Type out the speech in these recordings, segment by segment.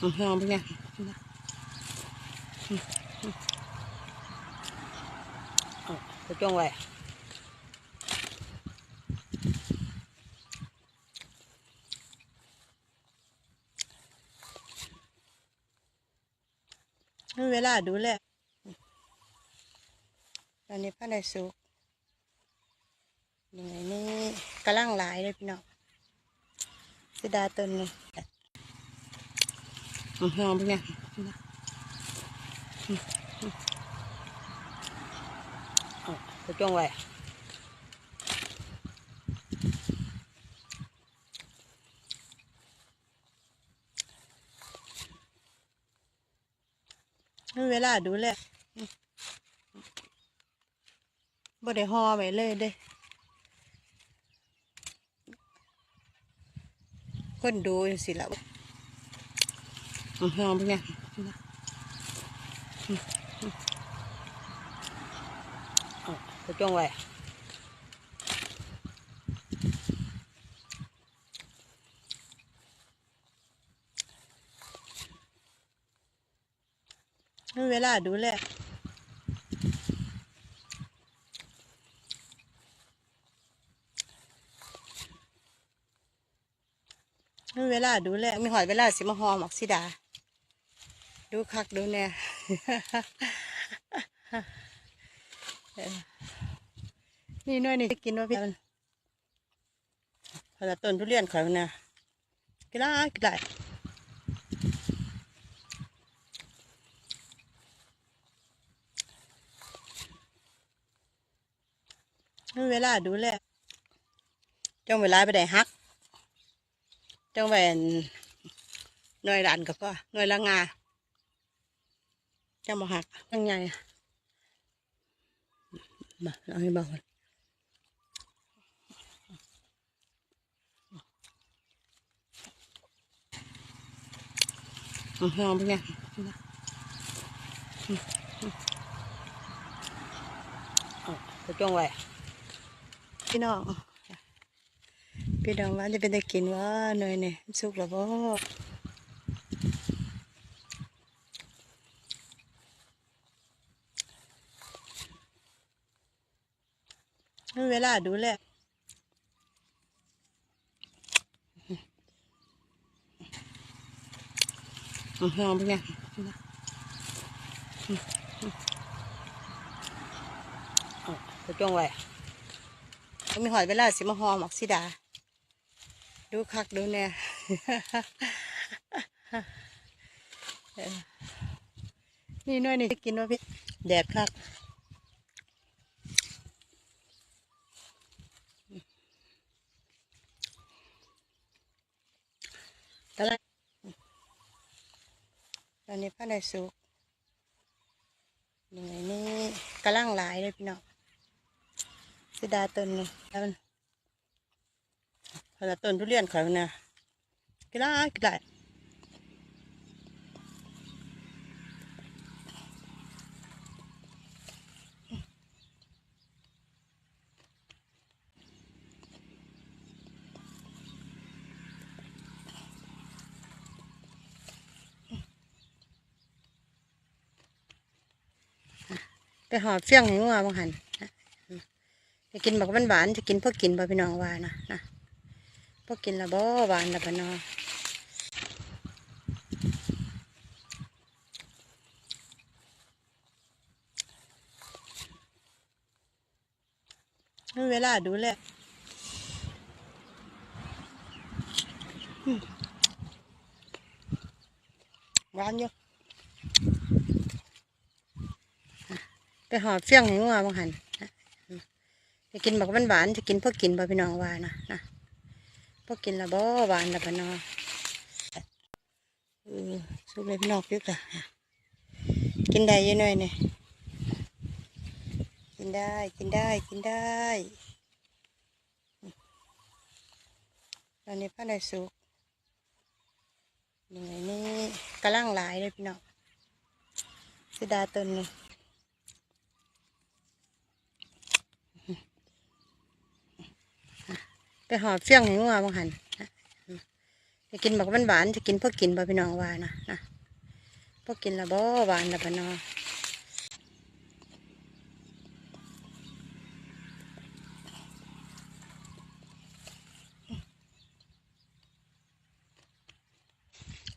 หอมเป็นไงเอาไปจ้องไว้เวลาดูแลตอนนี้พ่อได้สุกยังไงนี่กำลังหลายเลยพี่น้องสิดาตนนี้ หอมเป็นไงเอาไปจ้องไว้เวลาดูแลบ่ได้ห่อไว้เลยเด้ คนดูสิละ หอมเป็นไงเอาไปจ้องไว้ให้เวลาดูแลให้เวลาดูแลมีหอยเวลาสิมาหอหมักสิดา ดูคักดูแน่นี่น้อยนี่จะกินว่าพี่มันพอละต้นทุเรียนขอยนะกินได้กินได้เวลาดูแลจ้องเวลาไปได้ฮักจ้องไปอันหน่วยรันกับก็หน่วยละงา จะมาหักยังไงอะมาเอาให้เบาก่อนหอมเป็นไงเอาไปจ้องไว้พี่น้อง พี่น้องว่าจะเป็นได้กินว่าหน่อยเนี่ยสุกแล้วบ่ เวลาดูแลหอมเป็นไงเอาไปจ้องไว้มีหอยเวลาสิมาหอหมักสิดา ดูคักดูแน่เออนี่น้อยนี่จะกินว่าพี่แดดคัก ตอนแรกตอ นนี้พ่อได้สุกยังไงนี่กระล่างหลายเลยพี่น้องสุดาต้นนี่แล้วมันพอละต้นทุเรียนข่อยมันนะกินได้กินได้ ไปหอบเฟี้ยงห้งัวบางหันนะจะกินบอกมันหวานจะกินพวกกินบ่พี่น้องว่านะนะพวกกินละบ่หวานละบ่เนอให้เวลาดูแลหวานอยู่ ไป หอบเฟี้ยงห้งัวบางหันจะกินบอกมันหวานจะกินพวกกินบ่พี่น้องว่านะนะพวกกินละบ่หวานละบ่เนอเออสุกเลยพี่น้องยึกละกินได้ยังหน่อยเนี่ยกินได้กินได้กินได้ตอนนี้พ่อได้สุกยังไงนี่กำลังหลายเลยพี่น้องสิดาต้นนี่ ไปหอบเฟี้ยงให้งัวบางหันนะจะกินบักหวานๆจะกินพวกกินบ่พี่น้องว่านะนะพวกกินละบ่หวานละบ่เนอ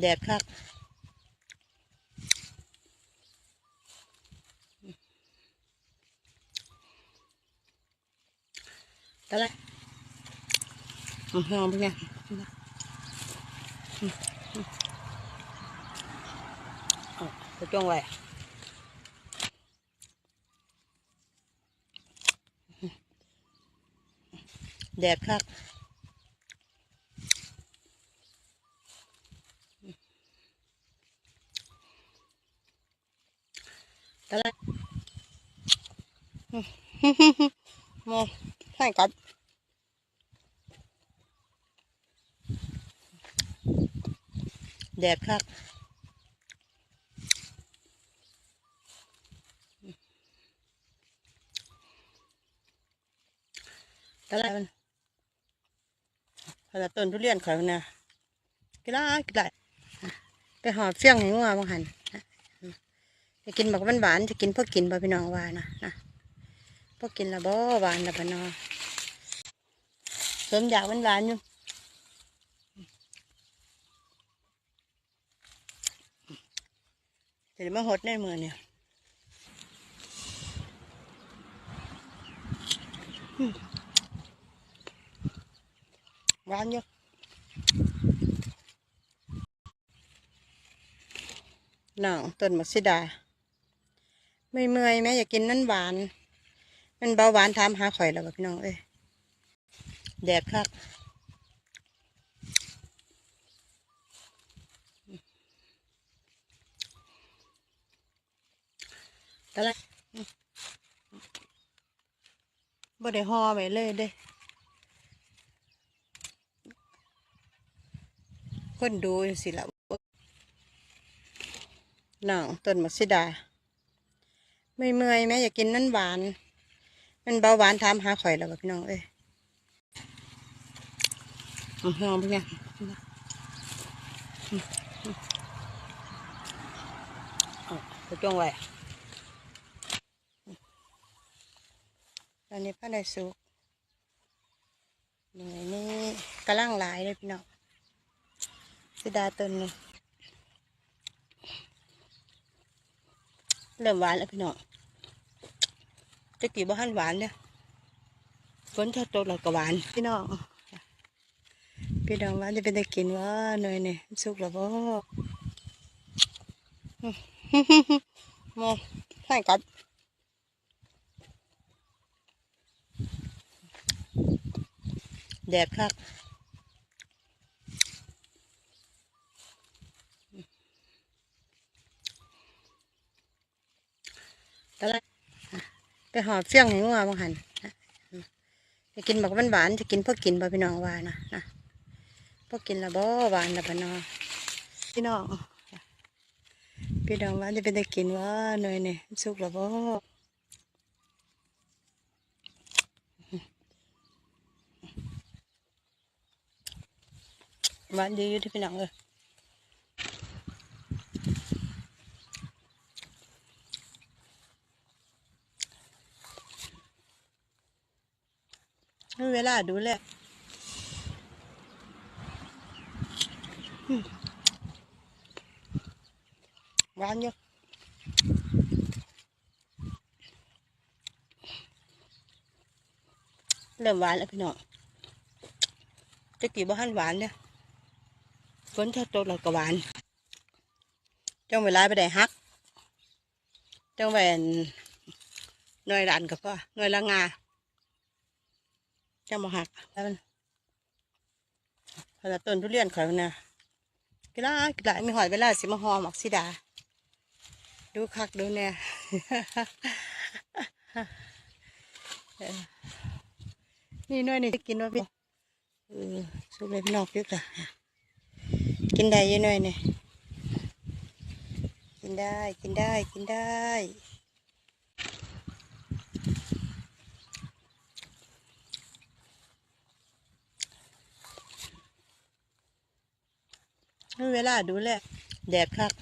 แดดคักตะไล หอมๆเป็นไงเอาไปจ้วงไว้แดดคักตะไลมองให้กัด แดดคักตะไลมันขนาดต้นทุเรียนเขาเนี่ยกินได้กินได้ไปหอบเฟี้ยงห้งัวบางหันจะกินบักหวานๆจะกินพวกกินบ่พี่น้องวานะนะพวกกินละบ่หวานละบ่เนอสมอยากหวานๆอยู่ เดี๋ยวมาหดในมือเนี่ยหวานอยู่น้องต้นมักซิดา ไม่เมื่อยแม่อยากกินนั่นหวาน มันเบาหวานถามหาข่อยแล้วบ่พี่น้องเอ้ยแดดคักะไลบ่ได้ห่อไว้เลยเด้ คนดูสิละน้องต้นมักซิดา ไม่เมื่อยแม่อยากกินนั่นหวาน มันเบาหวานถามหาข่อยแล้วบ่พี่น้องเอ้ยหอมเป็นไงเอาไปจ้วงไว้ ตอนนี้พ่อได้สุกหนี่นี่กำลังหลายเลยพี่น้องสิดาต้นนี้เริ่มหวานแล้วพี่น้องจะกี่บ้านหวานเนี่ยฝนถ้าตกเราก็หวานพี่น้องพี่น้องว่าจะเป็นได้กินว่าหน่อยเนี่ยสุกแล้วบ่มองให้กัด แดดคักตะไลไปหอบเฟี้ยงห้งัวบางหันนะจะกินบักหวานๆจะกินพวกกินบ่พี่น้องวานะนะพวกกินละบ่หวานละบ่นอพี่น้องพี่น้องว่าจะเป็นได้กินว่าหน่อยเนี่ยสุกละบ่ หวานดีอยู่ที่พี่น้องเออให้เวลาดูแลหวานอยู่เริ่มหวานแล้วพี่น้องจะกี่บ้านหวานเนี่ย ฝนถ้าตกเราก็หวานจ้องเวลาไปได้ฮักจ้องไปหน่วยรันกับพ่อหน่วยละงาจะมาหักแล้วมันขนาดต้นทุเรียนเขาเนี่ยกีฬากีฬามีหอยเวลาสิมาหอหมักสิดา ดูคักดูเนี่ยนี่หน้อยนี่จะกินว่าพี่เออสุกเลยพี่น้องพี่ค่ะ กินได้ยังน้อยเนี่ยกินได้กินได้กินได้เวลาดูแลแดดคัก